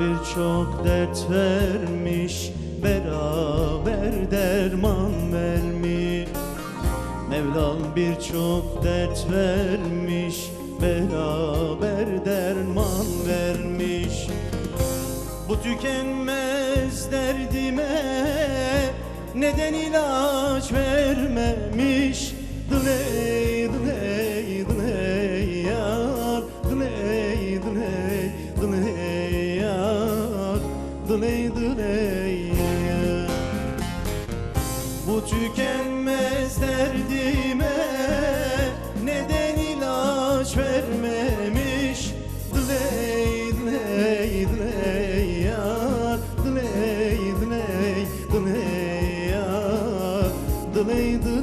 birçok dert vermiş Beraber derman vermiş. Mevlam birçok dert vermiş Beraber derman vermiş. Bu tükenmez derdime Neden ilaç vermemiş dıley yar bu tükenmez derdime neden ilaç vermemiş? Dıley dıley dıley yar Dıley dıley dıley yar Dıley dıley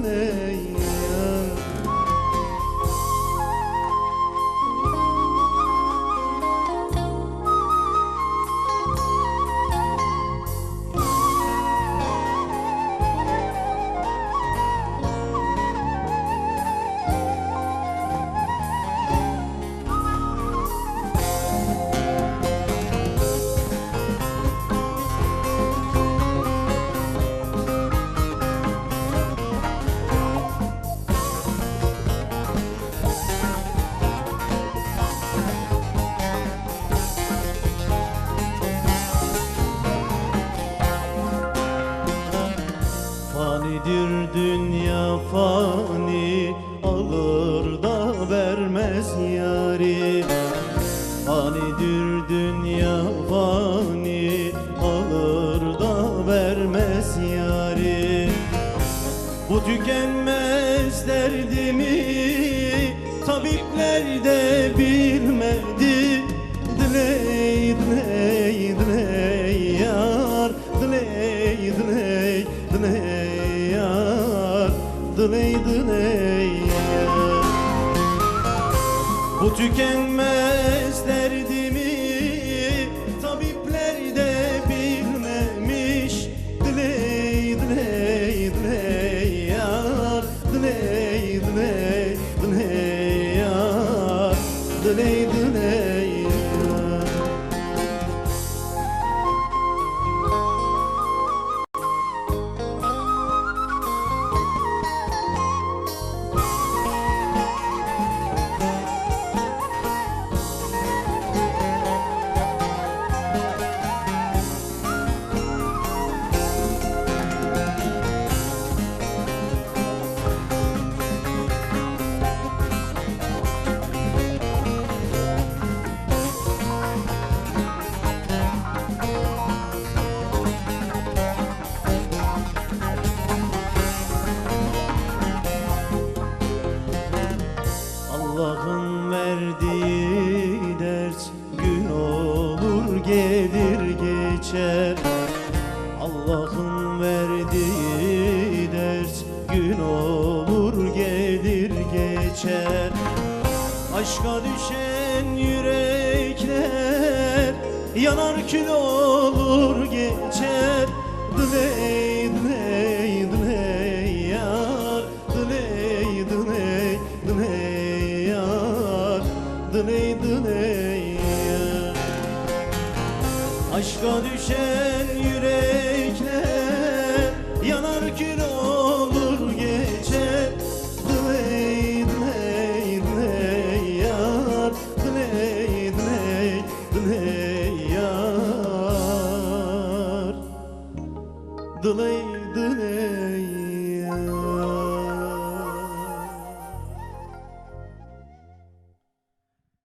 Fanidir dünya fani Alır da vermez yari Fanidir dünya fani Alır da vermez yari Bu tükenmez derdimi Tabipler de bilmedi diley yar Bu tükenmez derdimi Allah'ın verdiği dert gün olur gelir geçer. Aşka düşen yürekler yanar kül olur geçer. Dıley dıley dıley yar Dıley dıley dıley yar. Dıley dıley Aşka düşen yürekler yanar kül olur geçer. Dıley dıley dıley yar Dıley dıley dıley yar. Dıley